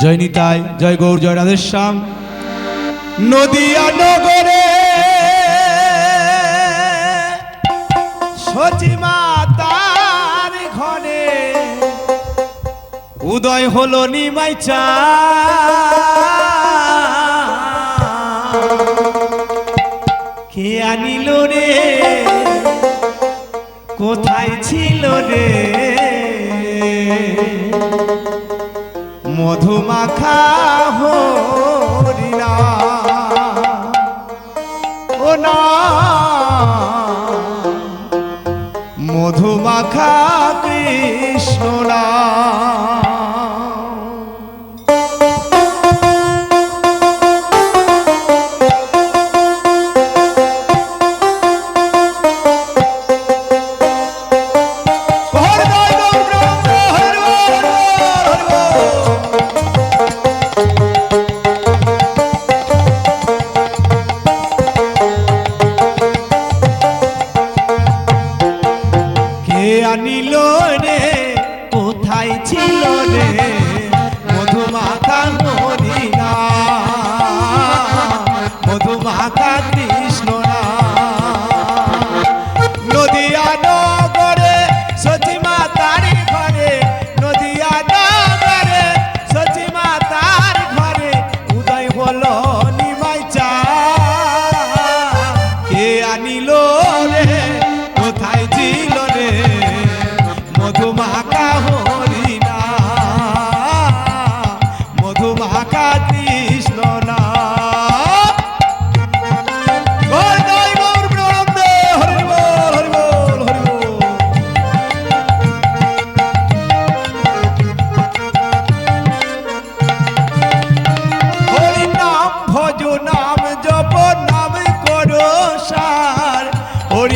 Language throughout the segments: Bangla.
জয় নিতাই, জয় গৌর, জয় রাধেশ্যাম নদিয়া নগরে সচিমাতার ঘরে উদয় হলো নিমাই চা। কে আনিল রে? কোথায় ছিল রে? মধুমাখা হরিণা। ও না। মধুমাখা কৃষ্ণরা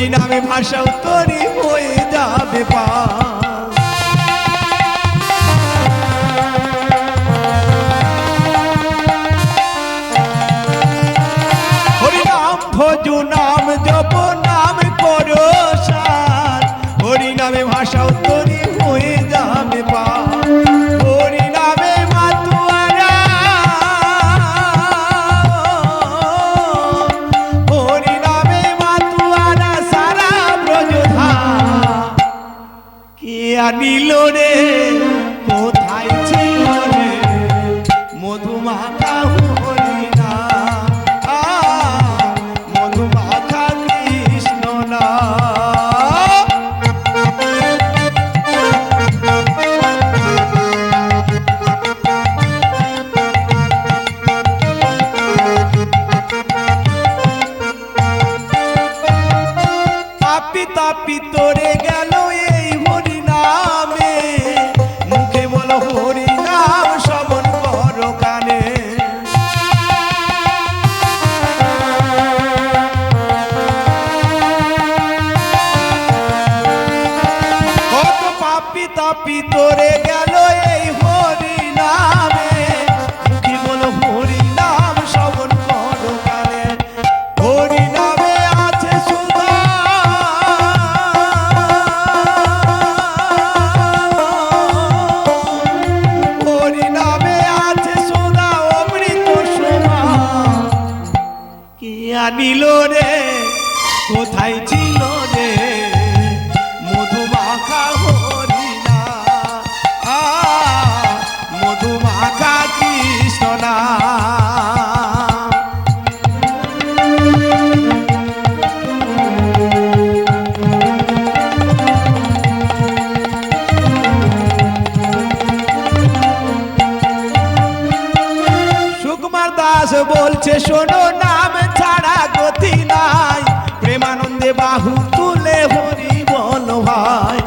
নামে ভাষাও তরি হয়ে যাবে পা। নিল রে কোথায় ছিল রে? মধুমাখা হরি না মধুমাখা কৃষ্ণ না। পিতা পিতরে গা বিলোরে কোথায় বাতাস বলছে শোনো নাম ছাড়া গতি নাই। প্রেমানন্দে বাহু তুলে হরি বল ভাই